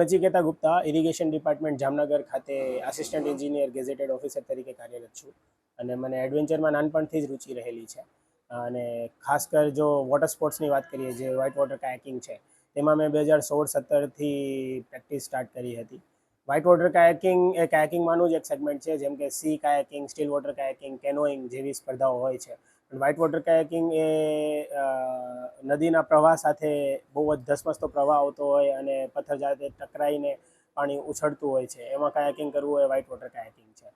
Nachiketa Gupta irrigation department Jamnagar ખાતે assistant engineer gazetted officer તરીકે કાર્યરત છું. અને મને એડવેન્ચરમાં નાનપણથી જ રુચિ રહેલી છે. અને ખાસ કર જો વોટર સ્પોર્ટ્સની વાત કરીએ, જે વ્હાઇટ વોટર કાયાકિંગ છે, તેમાં મેં બે હજાર સોળ, સત્તરથી પ્રેક્ટિસ સ્ટાર્ટ કરી હતી. વ્હાઇટ વોટર કાયાકિંગ એ કાયાકિંગમાંનું જ એક સેગમેન્ટ છે, જેમ કે sea kayaking still water kayaking canoeing જેવી સ્પર્ધાઓ હોય છે. વ્હાઇટ વોટર કાયાકિંગ એ નદીના પ્રવાહ સાથે બહુ જ ધસમસતો પ્રવાહ આવતો હોય અને પથ્થર જાતે ટકરાઈને પાણી ઉછળતું હોય છે. એમાં કાયાકિંગ કરવું એ વ્હાઇટ વોટર કાયાકિંગ છે.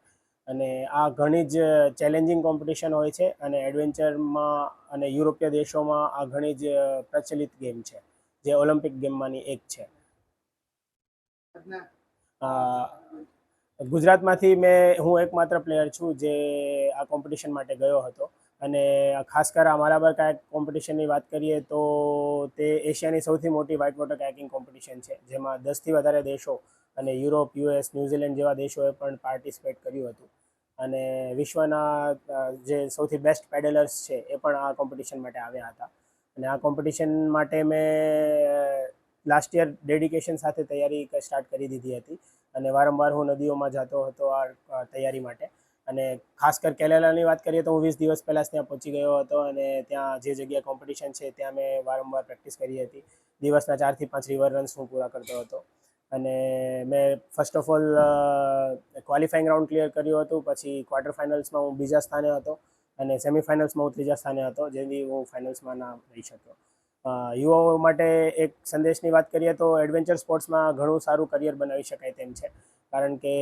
અને આ ઘણી જ ચેલેન્જિંગ કોમ્પિટિશન હોય છે અને એડવેન્ચરમાં અને યુરોપીય દેશોમાં આ ઘણી જ પ્રચલિત ગેમ છે, જે ઓલિમ્પિક ગેમમાંની એક છે. ગુજરાતમાંથી મેં, હું એકમાત્ર પ્લેયર છું જે આ કોમ્પિટિશન માટે ગયો હતો. અને ખાસ કર અમારા પર કાંઈક કોમ્પિટિશનની વાત કરીએ તો તે એશિયાની સૌથી મોટી વ્હાઇટ વોટર કાયાકિંગ કોમ્પિટિશન છે, જેમાં દસથી વધારે દેશો અને યુરોપ યુએસ ન્યૂઝીલેન્ડ જેવા દેશોએ પણ પાર્ટિસિપેટ કર્યું હતું. અને વિશ્વના જે સૌથી બેસ્ટ પેડલર્સ છે, એ પણ આ કોમ્પિટિશન માટે આવ્યા હતા. અને આ કોમ્પિટિશન માટે મેં લાસ્ટ યર ડેડિકેશન સાથે તૈયારી સ્ટાર્ટ કરી દીધી હતી. અને વારંવાર હું નદીઓમાં જતો હતો આ તૈયારી માટે. અને ખાસ કર કેલેલાની વાત કરીએ તો હું વીસ દિવસ પહેલાં ત્યાં પહોંચી ગયો હતો અને ત્યાં જે જગ્યા કોમ્પિટિશન છે ત્યાં મેં વારંવાર પ્રેક્ટિસ કરી હતી. દિવસના ચારથી પાંચ રિવર રન્સ હું પૂરા કરતો હતો. અને મેં first of all qualifying round clear કર્યું હતું, પછી ક્વાર્ટર ફાઇનલ્સમાં હું બીજા સ્થાને હતો અને સેમિફાઇનલ્સમાં હું ત્રીજા સ્થાને હતો, જેથી હું ફાઇનલ્સમાં ના રહી શક્યો. યુવાઓ માટે એક સંદેશની વાત કરીએ તો એડવેન્ચર સ્પોર્ટ્સમાં ઘણું સારું કરિયર બનાવી શકાય તેમ છે. કારણ કે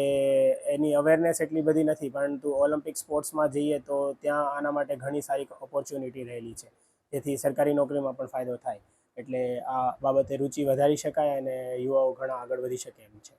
એની અવેરનેસ એટલી બધી નથી, પરંતુ ઓલિમ્પિક સ્પોર્ટ્સમાં જઈએ તો ત્યાં આના માટે ઘણી સારી ઓપોર્ચ્યુનિટી રહેલી છે. જેથી સરકારી નોકરીમાં પણ ફાયદો થાય. એટલે આ બાબતે રુચિ વધારી શકાય અને યુવાઓ ઘણા આગળ વધી શકે એમ છે.